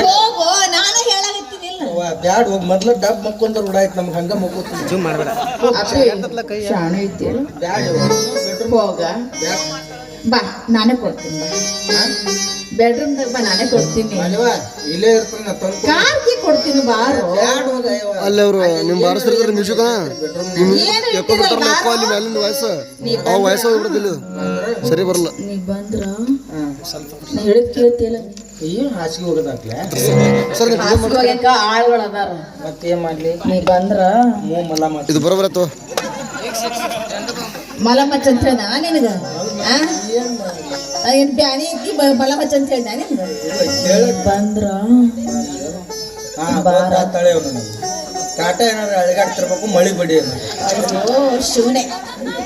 ಹೋಗೋ ನಾನು ಹೇಳಾಗತ್ತೀನಿಲ್ಲ ಅವ್ವ, ಬ್ಯಾಡ್ ಹೋಗಿ. ಮೊದ್ಲು ಡಬ್ ಮಕ್ಕೊಂಡ್ರೆ ಉಡಾಯ್ತು ನಮ್ಗೆ ಹಂಗ ಮಕ್ಕೋತೀನಿ ಜೂಮ್ ಮಾಡಬೇಡ. ಅಪ್ಪಿ ಶಾಣೆ ಐತಿ ಬ್ಯಾಡ್ ಹೋಗ. ಬಾ ನಾನೇ ಕೊಡ್ತೀನಿ ಬಾ. ಬೆಡ್ರೂಮ್ದಾಗ ಬಾ ನಾನೇ ಕೊಡ್ತೀನಿ. ಅಲ್ವಾ ಇಲ್ಲೇ ಇರ್ತಾನೆ ನಾ ತಂದು ಕಾರ್ಗೆ ಕೊಡ್ತೀನಿ ಬಾರೋ. ಬ್ಯಾಡ್ ಹೋಗ ಅಯ್ಯವ್ವ. ಅಲ್ಲಿ ಅವರು ನಿಮ್ ಬಾರಿಸ್ತಿರ್ತಾರೆ ಮ್ಯೂಸಿಕ್ ನಿಮ್ ಏನು ಎಕ್ಕೋ ಬಿಡ್ತಾರಲ್ಲ ಎಕ್ಕೋ ಅಲ್ಲಿ ಮೇಲಿಂದ ವಯಸ್ಸು ಅವ ವಯಸ್ಸು ಹೋಗ್ಬಿಡ್ತಿಲ್ಲ. ಸರಿ ಬರಲ್ಲ. ನೀ ಬಂದ್ರ? ಹಾ. ನಾ ಹೇಳಿದ್ ಕೇಳ್ತಿಲ್ಲ ಏನ್ ಹಾಸಿಗೆ ಹೋಗೋದಾಗ್ಲೇ? ಸರ್ ಆಳ್ಗಳು ಅದಾರ. ಮತ್ತೇನ್ ಮಾಡ್ಲಿ? ನೀ ಬಂದ್ರ ಮೂ ಮಲ ಅಂತ ಹೇಳ್ದ ನಿನಗ? ಏನ್ ಬ್ಯಾನಿ ಅಂತ ಹೇಳ್ದ ನಿನಗ? ಬಂದ್ರ. ಕಾಟ ಏನಾದ್ರು ಅಳಗಾಡ್ತಿರ್ಬೇಕು ಮಳಿ ಬಡಿ ಶಿವನೇ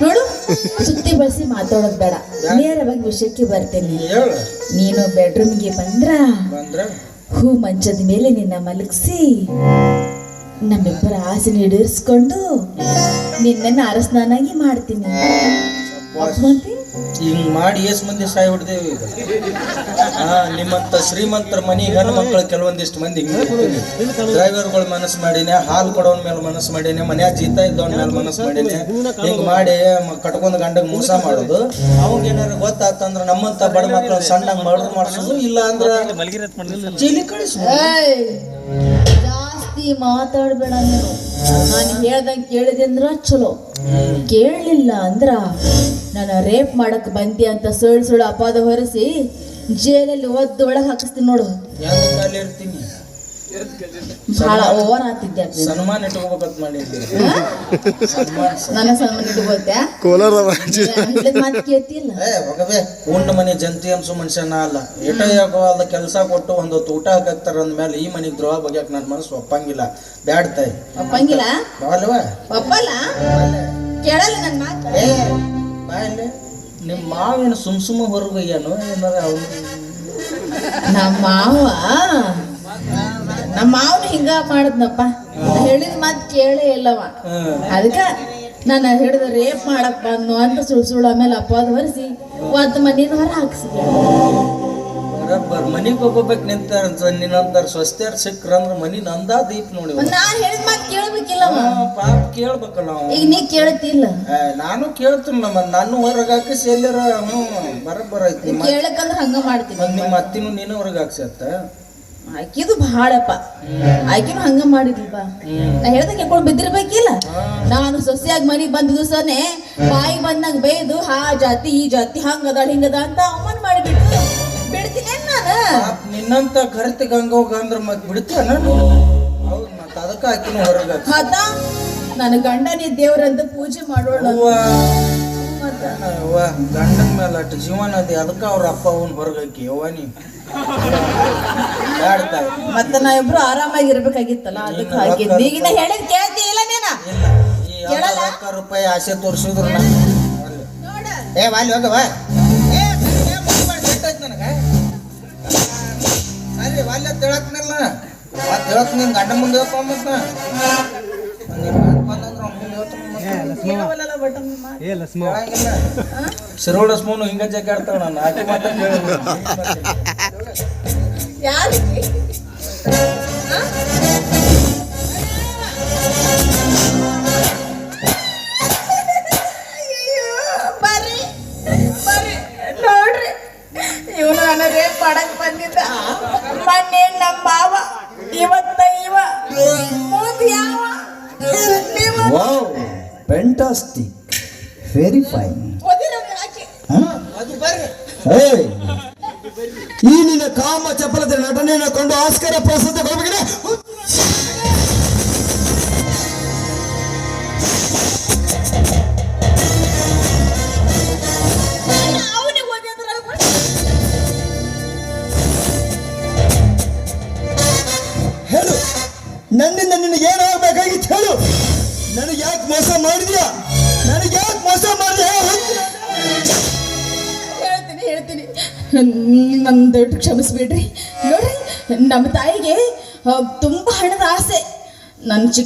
ನೋಡು. ಸುತ್ತಿ ಬಳಸಿ ಮಾತಾಡೋದ್ ಬೇಡ. ನೇರವಾಗಿ ವಿಷಯಕ್ಕೆ ಬರ್ತೇನೆ. ನೀನು ಬೆಡ್ರೂಮ್ಗೆ ಬಂದ್ರ? ಬಂದ್ರ? ಹೂ ಮಂಚದ ಮೇಲೆ ನಿನ್ನ ಮಲಗಿಸಿ. ನಮ್ಮಿಬ್ಬರ ಆಸೆನ ಈಡೇರಿಸ್ಕೊಂಡು ನಿನ್ನನ್ನು ಅರಸ್ನಾನಾಗಿ ಮಾಡ್ತೀನಿ? ಹಿಂಗ್ ಮಾಡಿ ಎಸ್ ಮಂದಿ ಸಾಯಿ ಹೊಡ್ದೇವಿ ಈಗ? ಹಾ ನಿಮ್ಮಂತ ಶ್ರೀಮಂತರ ಮನಿ ಹೆಣ್ಣು ಮಕ್ಕಳು ಕೆಲವೊಂದಿಷ್ಟು ಮಂದಿ ಡ್ರೈವರ್ಗಳ ಮನಸ್ಸು ಮಾಡೀನಿ ಹಾಲು ಕೊಡೋನ್ ಮೇಲೆ ಮನಸ್ಸು ಮಾಡಿನೇ ಮನ್ಯಾಗ ಜೀತ ಇದ್ದವನ್ ಮೇಲೆ ಮನಸ್ಸು ಮಾಡೀನಿ. ಹಿಂಗ್ ಮಾಡಿ ಕಟ್ಕೊಂಡ್ ಗಂಡಗ್ ಮೋಸ ಮಾಡೋದು. ಅವಾಗ ಏನಾರ ಗೊತ್ತಾತಂದ್ರ ನಮ್ಮಂತ ಬಡ ಮಕ್ಕಳು ಸಣ್ಣ ಮರ್ಡರ್ ಮಾಡ್ಸೋದು ಇಲ್ಲ ಅಂದ್ರ ಜೈಲಿ ಕಳಿಸು ಏಯ್ ಜಾಸ್ತಿ ಮಾತಾಡ್ಬೇಡ ನೀನು. ನಾನು ಹೇಳ್ದಂಗೆ ಕೇಳಿದೆ ಅಂದ್ರ ಚಲೋ ಕೇಳಲಿಲ್ಲ ಅಂದ್ರ ನಾನು ರೇಪ್ ಮಾಡಕ್ ಬಂದಿ ಅಂತ ಸುಳ್ಳು ಸುಳ್ಳು ಅಪಾದ ಹೊರಿಸಿ ಜೈಲಲ್ಲಿ ಒದ್ದು ಒಳಗೆ ಹಾಕಿಸ್ತೀನಿ ನೋಡು. ಹೆಂಗ್ ಕಾಲಿ ಇರ್ತೀನಿ ಬಹಳ ಓವರ್ ಸನ್ಮಾನ ಇಟ್ಕೋಬೇಕಂತ ಮಾಡಿದ್ದೆ ನನ್ನ ಸನ್ಮಾನ ಇಟ್ಕೋತ್ಯಾ? ಕೋಲಾರ ಹೇಳಿದ ಮಾತು ಕೇಳ್ತಿಲ್ಲ ಏ ಹೋಗಬೇ ಉಂಡ ಮನೆ ಜಂತಿ ಅನ್ಸು ಮನುಷ್ಯನ ಅಲ್ಲ. ಏಟ ಕೆಲಸ ಕೊಟ್ಟು ಒಂದು ಹೊತ್ತು ಊಟ ಹಾಕತ್ತಾರ ಅಂದ್ಮೇಲೆ ಈ ಮನೆಗೆ ದ್ರೋಹ ಬಗ್ಯಾಕ ನನ್ನ ಮನಸ್ಸು ಒಪ್ಪಂಗಿಲ್ಲ. ಬ್ಯಾಡ್ತಾಯಿ ಒಪ್ಪಂಗಿಲ್ಲ? ಒಪ್ಪಲ್ಲ? ಕೇಳಲ್ಲ ನನ್ನ ಮಾತು? ಏ ಬಾಯಲ್ಲೇ ನಿಮ್ಮ ಮಾವಿನ ಸುಮ್ ಸುಮ್ಮ ಹೊರಗೋಯ್ಯನು ಏನಾರ ಅವ್ನು ನಮ್ಮ ಮಾವ? ನಮ್ಮ ಮಾವನ ಹಿಂಗ ಮಾಡಿದ್ನಪ್ಪ. ಹೇಳಿದ ಮಾತು ಕೇಳೇ ಇಲ್ಲವ. ಅದಕ್ಕೆ ನಾನು ಹಿಡಿದ ರೇಪ್ ಮಾಡಕ್ ಬಂದು ಅಂತ ಸುಳ್ಳು ಸುಳ್ಳು ಆಮೇಲೆ ಅಪ್ಪಾದ ಹೊರಿಸಿ ಒಂದು ಮನೇನ ಹೊರ ಬರಬ್ಬರ್ ಮನಿಗೆ ಹೋಗ್ಬೇಕು ನಿಂತಾರ ನಿನ್ನಂತಾರ ಸ್ವಸ್ತ್ಯಾರ ಅಂದ್ರೆ ಮನಿ ನಂದಾ ದೀಪ್ ನೋಡಿ ನಾ ಹೇಳಿದ ಮಾತು ಕೇಳಬೇಕಿಲ್ಲವ ಪಾಪ ಕೇಳ್ಬೇಕಲ್ಲ ನಾವು ಈಗ ನೀ ಕೇಳ್ತಿಲ್ಲ. ಏ, ನಾನು ಕೇಳ್ತೀನಿ ನಮ್ಮ ನಾನು ಹೊರಗೆ ಹಾಕಿಸಿ ಎಲ್ಲಾರ ಹ್ಞೂ ಬರಬ್ಬರ ಐತಿ. ಮ- ಕೇಳಕ್ಕಂದ್ರ ಹಂಗ ಮಾಡ್ತೀನಿ. ನಿಮ್ಮ ಅತ್ತಿನೂ ನೀನು ಹೊರಗೆ ಹಾಕ್ಸತ್ತ ಆಕಿದು ಬಹಳಪ್ಪ ಆಕಿನೂ ಹಂಗ ಮಾಡಿದ್ಲಪ್ಪ ನಾ ಹೇಳ್ದಂಗೆ ಕೇಳ್ಕೊಂಡು ಬಿದ್ದಿರ್ಬೇಕಿಲ್ಲ. ನಾನು ಸೊಸೆಯಾಗಿ ಮನೆಗೆ ಬಂದ ದಿವಸನೇ ಬಾಯಿ ಬಂದಂಗ ಬೈದು ಹಾ ಜಾತಿ ಈ ಜಾತಿ ಹಂಗದ ಹಿಂಗದ ಅಂತ ಅವಮಾನ ನಾನು ಪಾಪ್ ನಿನ್ನಂತ ಕರೆತಿ ಗಂಗೋಗ ಅಂದ್ರ ಮತ್ ಬಿಡ್ತಾನ ಹೌದು ಮತ್ ಅದಕ್ಕ ಹಾಕಿನ ಹೊರಗೆ ನನ್ನ ಗಂಡನೇ ದೇವ್ರಂತ ಪೂಜೆ ಮಾಡೋಣ. ಅವ್ವ ಗಂಡನ ಮೇಲೆ ಅಟ್ಟು ಜೀವನ ಅದಿ ಅದಕ್ಕ ಅವ್ರ ಅಪ್ಪ ಅವನ್ ಹೊರಗಾಕಿ ಅವ್ವ ನೀ. ಬ್ಯಾಡ್ತಾಯಿ ಮತ್ತೆ ನಾ ಇಬ್ರು ಆರಾಮಾಗಿ ಇರ್ಬೇಕಾಗಿತ್ತಲ್ಲ ಅದಕ್ಕೆ ಹಾಕಿದ್ದೆ ಈಗ ನಾ ಹೇಳಿದ್ ಕೇಳ್ತಿ ಇಲ್ಲ ನೀನ? ಇಲ್ಲ ಈ ರೂಪಾಯಿ ಆಸೆ ತೋರಿಸಿದ್ರು ಏ ವಾಲಿ ಹೋಗವ ಮತ್ತೆ ತಿಳಕ್ ನಿನ್ ಗಂಡ ಮುಂದೆ ಹೇಳ್ತಾವ ಮತ್ತ ನಿನ್. ಶಿರೋಡ ಸ್ಪೂನು ಹಿಂಗ ಜಗ್ಗಾಡ್ತಾವ ನಾನು. ಆಕೆ ಮಾತ ಯಾರು ಬರ್ರಿ ಬರ್ರಿ. ನೋಡ್ರಿ ಇವನು ನನ್ನ ರೇಪ್ ಮಾಡಕ್ ಬಂದಿದ್ದ? ಮೊನ್ನೆ ನಮ್ಮ ಮಾವ ಇವತ್ತ ಇವ ಮುಂದ್ ಯಾವ ನೀವು ವಾವ್ ಫ್ಯಾಂಟಾಸ್ಟಿಕ್ ವೆರಿ ಫೈನ್ ಓದಿರೋದು ಯಾಕೆ ಅದು ಬರ್ರಿ ಏಯ್ ಈ ನಿನ್ನ ಕಾಮ ಚಪಲದ ನಟನೆಯನ್ನು ಕೊಂಡು ಆಸ್ಕರ ಪ್ರಶಸ್ತಿ ನನ್ನಿಂದ ನಿನಗೆ ಏನಾಗಬೇಕಾಗಿತ್ತು ಹೇಳು. ನನಗೆ ಯಾಕೆ ಮೋಸ ಮಾಡಿದ್ಯಾ? ನನಗೆ ಯಾಕೆ ಮೋಸ ಮಾಡಿದ್ಯಾ? ಹೇಳ್ತೀನಿ ಹೇಳ್ತೀನಿ. ನನ್ನ ದೊಡ್ಡ ಕ್ಷಮಿಸ್ಬಿಡ್ರಿ. ನೋಡ್ರಿ, ನಮ್ಮ ತಾಯಿಗೆ ತುಂಬಾ ಹಣದ ಆಸೆ. ನನ್ನ ಚಿಕ್ಕ